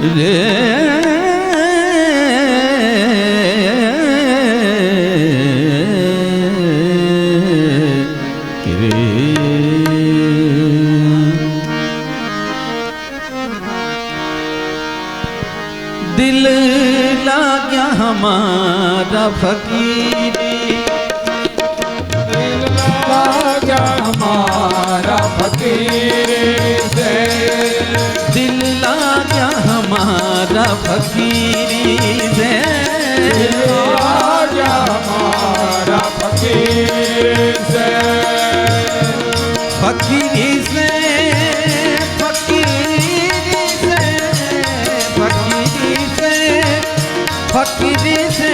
રે दिल लाग्या हमारा फकीरी। हमारा फकीरी से लागा हमारा फकीर से फकीरी से फकीरी से फकीरी से फकीरी से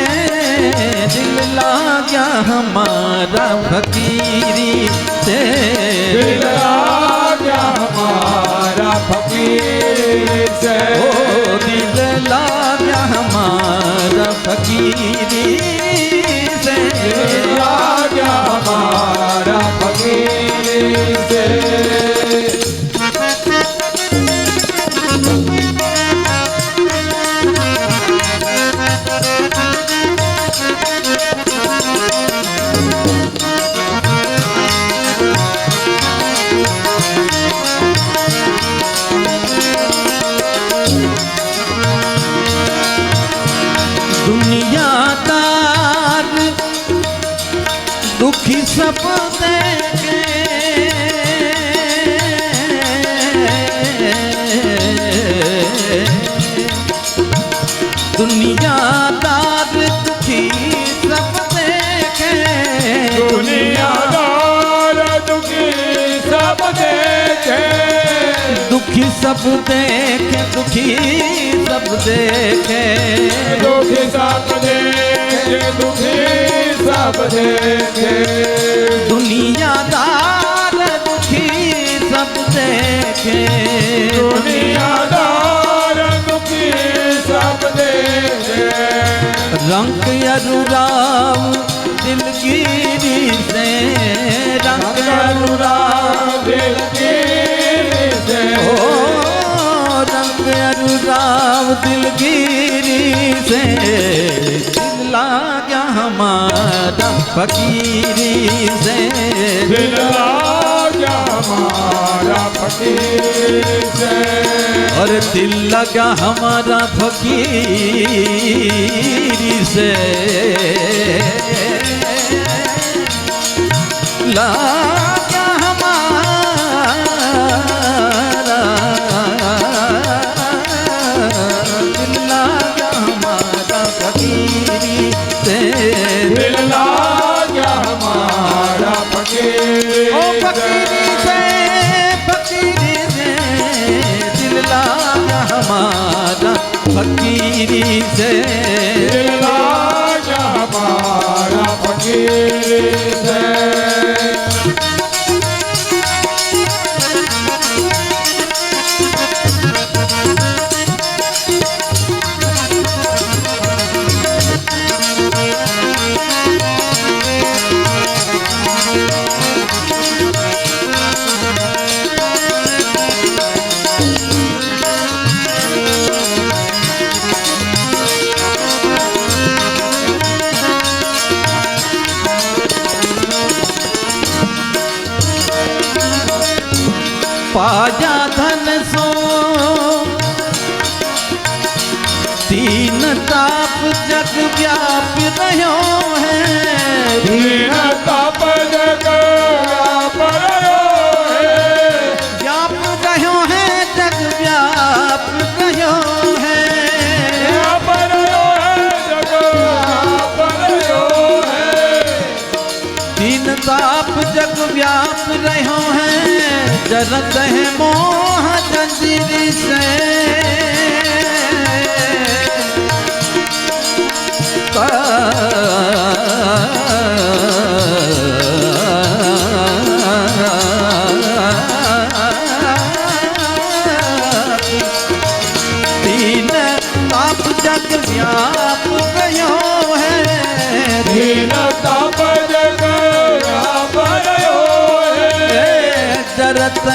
दिल लाग्या हमारा फकीरी दुखी सब दुखी सब देखे दुखी सब देखे। दुखी सब देखे दुखी सब देखे। दुनियादार दुखी सब देखे। दुनियादार दुखी सब देखे। रंग अरुराव दिलगिरी से रंग अरुराव दिल की ओ रंग अरुराव दिलगिरी से दिल लाग्या हमारा फकीरी से। दिल लागा हमारा फकीर से। और दिल लगा हमारा फकीरी से। लगा पाया धन सो। तीन ताप जग व्याप रहो है। जरत है मोह जंजीर से। तीन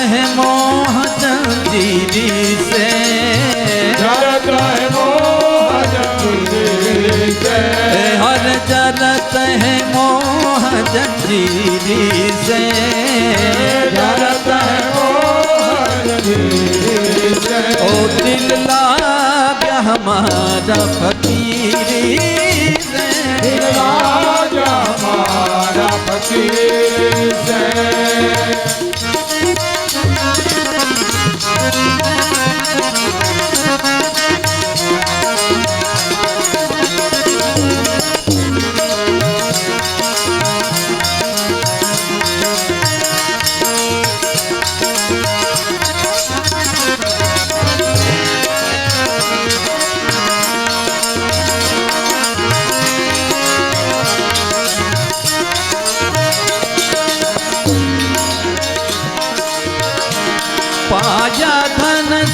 है मोह जंजीरी से। जरत है मोह जंजीरी से। हर जरत है मोह जंजीरी से। जरत है मोह जंजीरी से। ओ दिल लाग हमारा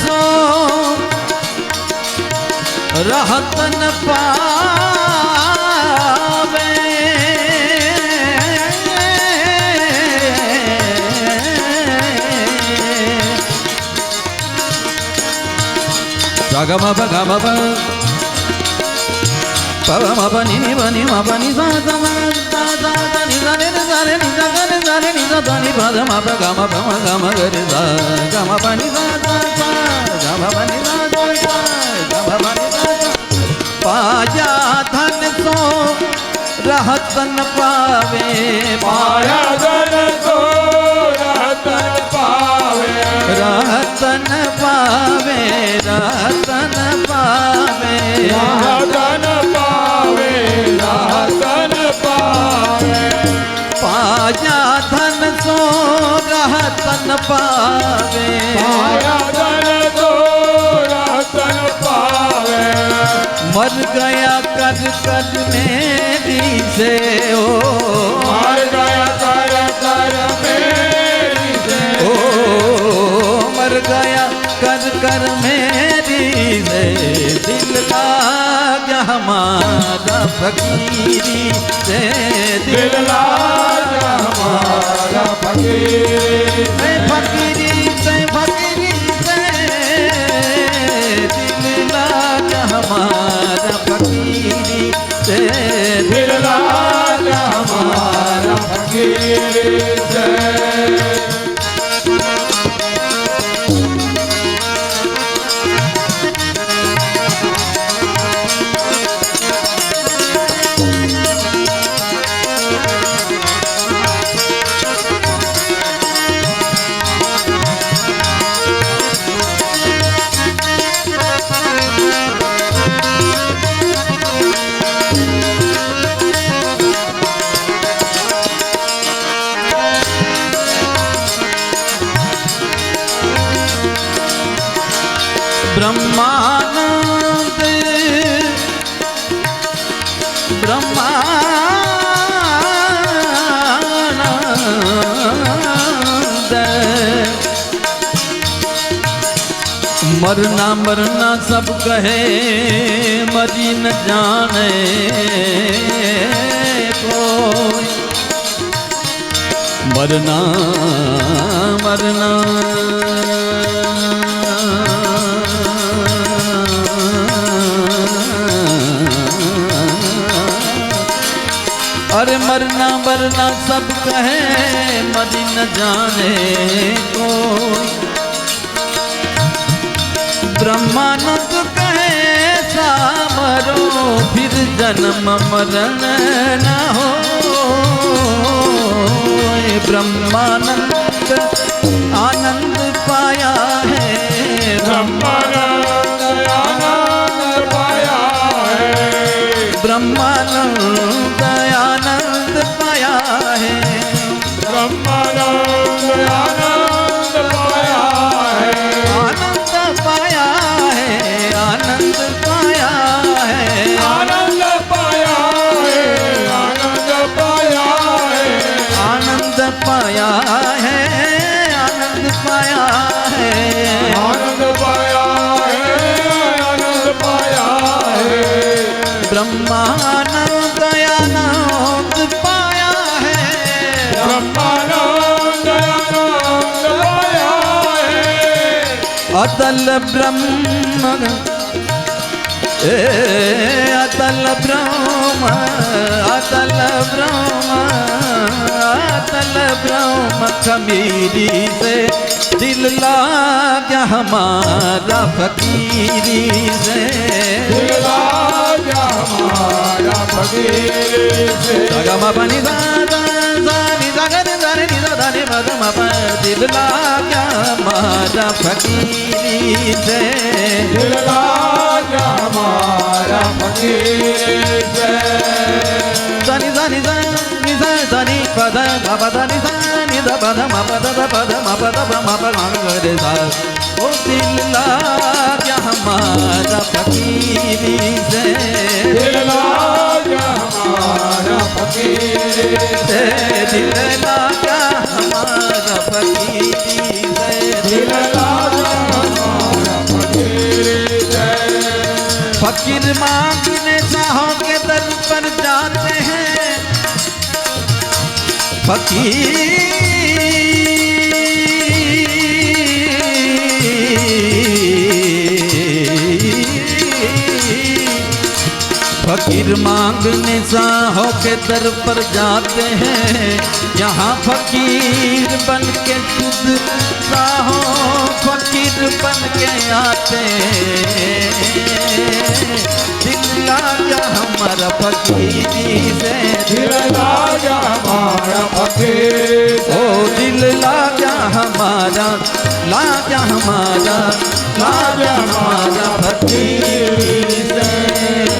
सो रहतन पावे गम ब गम ब पव म बनि नि बनि म बनि सा सा सा सा नि सा नि सा नि सा रे नि सा धा नि पा ध मा प गा मा प मा गा मा ग रे सा गा मा पा नि सा सा धन सो रहतन पावे पाया धन सो रहतन पावे रहतन पावे रहतन पावे रहतन पावे रहतन पावे पाया रहतन पावे। पाया धन तो रतन पावे। मर गया कर कर मेरी से ओ। मर गया कर कर मेरी से। ओ मर गया कर कर मेरी से। दिल लाग हमारा फकीरी से। दिल लाज हमारा फकीरी जय मरना मरना सब कहे, मरी न जाने कोई। मरना मरना। अरे मरना मरना सब कहे, मरी न जाने को ब्रह्मानंद कहे सावरो फिर जन्म मरण न हो। ब्रह्मानंद आनंद अतल ब्रह्म ए अतल ब्रह्म अतल ब्रह्म अतल ब्रह्म खमीरी से दिल लाग हमारा फकीरी से। दिला लाग हमारा फकीरी से। दिला जा हमारा ಸಾಗರ ದಾರೆ ನಿದ ದಾರೆ ಮಧು ಮಪ ದಿಲಾ ಕ್ಯಾ ಮಾರಾ ಫಕೀರಿ ಜಯ ದಿಲಾ ಕ್ಯಾ ಮಾರಾ ಫಕೀರಿ ಜಯ ದಾನಿ ದಾನಿ ದಾನಿ ನಿದ ದಾನಿ ಪದ ಮಪ ದಾನಿ ದಾನಿ ದ ಪದ ಮಪ ದ ಪದ ಮಪ ದ ಮಪ ಮಪ ಮಂಗರೆ ಸಾ हमारा फकीरी से हमारा फकीर से दिल लाया हमारा फकीरी से दिला जा हमारा फकीर से फकीर मांगने शाहों के दर पर जाते हैं। फकीर फकीर मांगने शाहों के दर पर जाते हैं। यहाँ फकीर बन के खुद शाहों फकीर बन के आते हैं। दिल लाया हमारा फकीरी से। दिला हमारा फकीर ओ दिल लाया हमारा लाया हमारा लाया हमारा